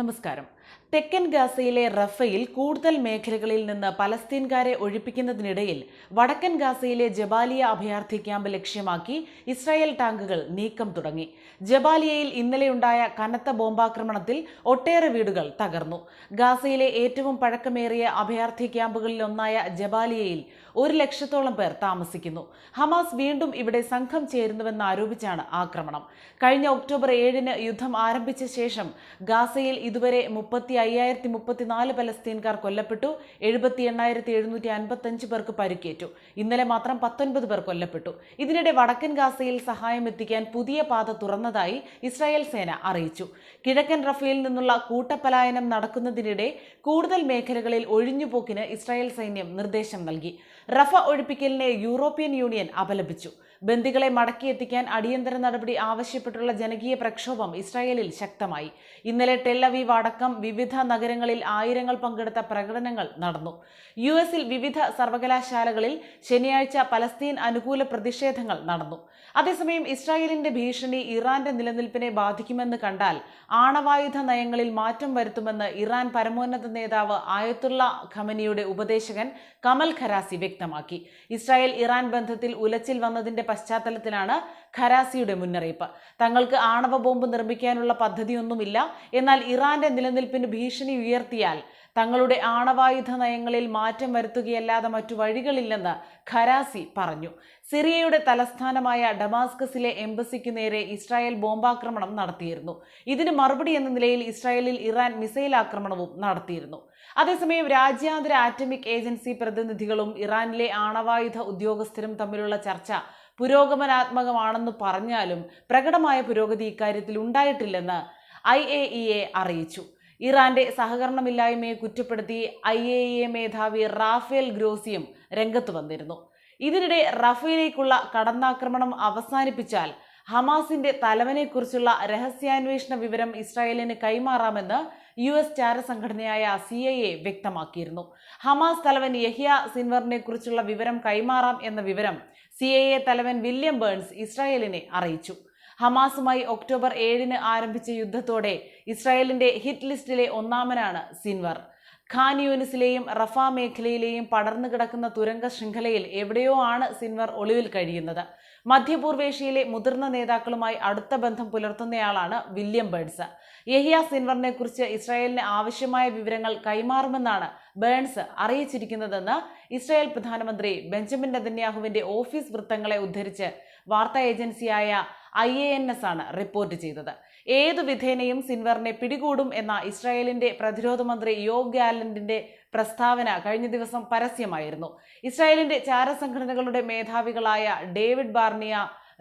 നമസ്കാരം. തെക്കൻ ഗാസയിലെ റഫയിൽ കൂടുതൽ മേഖലകളിൽ നിന്ന് പലസ്തീൻകാരെ ഒഴിപ്പിക്കുന്നതിനിടയിൽ വടക്കൻ ഗാസയിലെ ജബാലിയ അഭയാർത്ഥി ക്യാമ്പ് ലക്ഷ്യമാക്കി ഇസ്രായേൽ ടാങ്കുകൾ നീക്കം തുടങ്ങി. ജബാലിയയിൽ ഇന്നലെയുണ്ടായ കനത്ത ബോംബാക്രമണത്തിൽ ഒട്ടേറെ വീടുകൾ തകർന്നു. ഗാസയിലെ ഏറ്റവും പഴക്കമേറിയ അഭയാർത്ഥി ക്യാമ്പുകളിലൊന്നായ ജബാലിയയിൽ ഒരു ലക്ഷത്തോളം പേർ താമസിക്കുന്നു. ഹമാസ് വീണ്ടും ഇവിടെ സംഘം ചേരുന്നുവെന്ന് ആരോപിച്ചാണ് ആക്രമണം. കഴിഞ്ഞ ഒക്ടോബർ ഏഴിന് യുദ്ധം ആരംഭിച്ച ശേഷം ഗാസയിൽ ഇതുവരെ മുപ്പത്തി അയ്യായിരത്തി മുപ്പത്തിനാല് പലസ്തീൻകാർ കൊല്ലപ്പെട്ടു എഴുപത്തി എണ്ണായിരത്തി എഴുന്നൂറ്റി അൻപത്തഞ്ച് പേർക്ക് പരിക്കേറ്റു. ഇന്നലെ മാത്രം പത്തൊൻപത് പേർ കൊല്ലപ്പെട്ടു. ഇതിനിടെ വടക്കൻ ഗാസയിൽ സഹായം എത്തിക്കാൻ പുതിയ പാത തുറന്നതായി ഇസ്രായേൽ സേന അറിയിച്ചു. കിഴക്കൻ റഫയിൽ നിന്നുള്ള കൂട്ടപ്പലായനം നടക്കുന്നതിനിടെ കൂടുതൽ മേഖലകളിൽ ഒഴിഞ്ഞുപോക്കിന് ഇസ്രായേൽ സൈന്യം നിർദ്ദേശം നൽകി. റഫ ഒഴിപ്പിക്കലിനെ യൂറോപ്യൻ യൂണിയൻ അപലപിച്ചു. ബന്ദികളെ മടക്കിയെത്തിക്കാൻ അടിയന്തര നടപടി ആവശ്യപ്പെട്ടുള്ള ജനകീയ പ്രക്ഷോഭം ഇസ്രായേലിൽ ശക്തമായി. ഇന്നലെ ടെല്ലവീവ് അടക്കം വിവിധ നഗരങ്ങളിൽ ആയിരങ്ങൾ പങ്കെടുത്ത പ്രകടനങ്ങൾ നടന്നു. യു എസിൽ വിവിധ സർവകലാശാലകളിൽ ശനിയാഴ്ച പലസ്തീൻ അനുകൂല പ്രതിഷേധങ്ങൾ നടന്നു. അതേസമയം ഇസ്രായേലിന്റെ ഭീഷണി ഇറാന്റെ നിലനിൽപ്പിനെ ബാധിക്കുമെന്ന് കണ്ടാൽ ആണവായുധ നയങ്ങളിൽ മാറ്റം വരുത്തുമെന്ന് ഇറാൻ പരമോന്നത നേതാവ് ആയത്തുള്ള ഖമനിയുടെ ഉപദേശകൻ കമൽ ഖരാസി വ്യക്തമാക്കി. ഇസ്രായേൽ ഇറാൻ ബന്ധത്തിൽ ഉലച്ചിൽ വന്നതിന്റെ പശ്ചാത്തലത്തിലാണ് ഖരാസിയുടെ മുന്നറിയിപ്പ്. തങ്ങൾക്ക് ആണവ ബോംബ് നിർമ്മിക്കാനുള്ള പദ്ധതിയൊന്നുമില്ല. എന്നാൽ ഇറാന്റെ നിലനിൽപ്പിന് ഭീഷണി ഉയർത്തിയാൽ തങ്ങളുടെ ആണവായുധ നയങ്ങളിൽ മാറ്റം വരുത്തുകയല്ലാതെ മറ്റു വഴികളില്ലെന്ന് ഖരാസി പറഞ്ഞു. സിറിയയുടെ തലസ്ഥാനമായ ഡമാസ്കസിലെ എംബസിക്ക് നേരെ ഇസ്രായേൽ ബോംബാക്രമണം നടത്തിയിരുന്നു. ഇതിന് മറുപടി എന്ന നിലയിൽ ഇസ്രായേലിൽ ഇറാൻ മിസൈൽ ആക്രമണവും നടത്തിയിരുന്നു. അതേസമയം രാജ്യാന്തര ആറ്റമിക് ഏജൻസി പ്രതിനിധികളും ഇറാനിലെ ആണവായുധ ഉദ്യോഗസ്ഥരും തമ്മിലുള്ള ചർച്ച പുരോഗമനാത്മകമാണെന്ന് പറഞ്ഞാലും പ്രകടമായ പുരോഗതി ഇക്കാര്യത്തിൽ ഉണ്ടായിട്ടില്ലെന്ന് ഐ എ ഇ എ അറിയിച്ചു. ഇറാന്റെ സഹകരണമില്ലായ്മയെ കുറ്റപ്പെടുത്തി ഐ എ ഇ എ മേധാവി റാഫേൽ ഗ്രോസിയും രംഗത്ത് വന്നിരുന്നു. ഇതിനിടെ റഫേലേക്കുള്ള കടന്നാക്രമണം അവസാനിപ്പിച്ചാൽ ഹമാസിന്റെ തലവനെക്കുറിച്ചുള്ള രഹസ്യാന്വേഷണ വിവരം ഇസ്രായേലിന് കൈമാറാമെന്ന് യു എസ് ചാരസംഘടനയായ സി ഐ എ വ്യക്തമാക്കിയിരുന്നു. ഹമാസ് തലവൻ യഹിയ സിൻവറിനെ കുറിച്ചുള്ള വിവരം കൈമാറാം എന്ന വിവരം സി ഐ എ തലവൻ വില്യം ബേൺസ് ഇസ്രായേലിനെ അറിയിച്ചു. ഹമാസുമായി ഒക്ടോബർ ഏഴിന് ആരംഭിച്ച യുദ്ധത്തോടെ ഇസ്രായേലിന്റെ ഹിറ്റ് ലിസ്റ്റിലെ ഒന്നാമനാണ് സിൻവർ. ഖാൻ യൂനിസിലെയും റഫ മേഖലയിലെയും പടർന്നു കിടക്കുന്ന തുരങ്ക ശൃംഖലയിൽ എവിടെയോ ആണ് സിൻവർ ഒളിവിൽ കഴിയുന്നത്. മധ്യപൂർവേഷ്യയിലെ മുതിർന്ന നേതാക്കളുമായി അടുത്ത ബന്ധം പുലർത്തുന്നയാളാണ് വില്യം ബേൺസ്. യഹിയ സിൻവറിനെ കുറിച്ച് ഇസ്രായേലിന് ആവശ്യമായ വിവരങ്ങൾ കൈമാറുമെന്നാണ് ബേൺസ് അറിയിച്ചിരിക്കുന്നതെന്ന് ഇസ്രായേൽ പ്രധാനമന്ത്രി ബെഞ്ചമിൻ നെതന്യാഹുവിന്റെ ഓഫീസ് വൃത്തങ്ങളെ ഉദ്ധരിച്ച് വാർത്താ ഏജൻസിയായ ഐ എ എൻ എസ് ആണ് റിപ്പോർട്ട് ചെയ്തത്. ഏതു വിധേനയും സിൻവറിനെ പിടികൂടും എന്ന ഇസ്രായേലിന്റെ പ്രതിരോധ മന്ത്രി യോഗ് ഗാലന്റിന്റെ പ്രസ്താവന കഴിഞ്ഞ ദിവസം പരസ്യമായിരുന്നു. ഇസ്രായേലിന്റെ ചാരസംഘടനകളുടെ മേധാവികളായ ഡേവിഡ് ബാർണിയ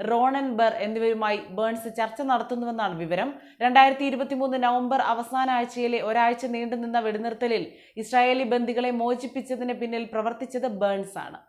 റോണൻ ബർ എന്നിവരുമായി ബേൺസ് ചർച്ച നടത്തുന്നുവെന്നാണ് വിവരം. രണ്ടായിരത്തി ഇരുപത്തിമൂന്ന് നവംബർ അവസാന ആഴ്ചയിലെ ഒരാഴ്ച നീണ്ടുനിന്ന വെടിനിർത്തലിൽ ഇസ്രായേലി ബന്ദികളെ മോചിപ്പിച്ചതിന് പിന്നിൽ പ്രവർത്തിച്ചത് ബേൺസ് ആണ്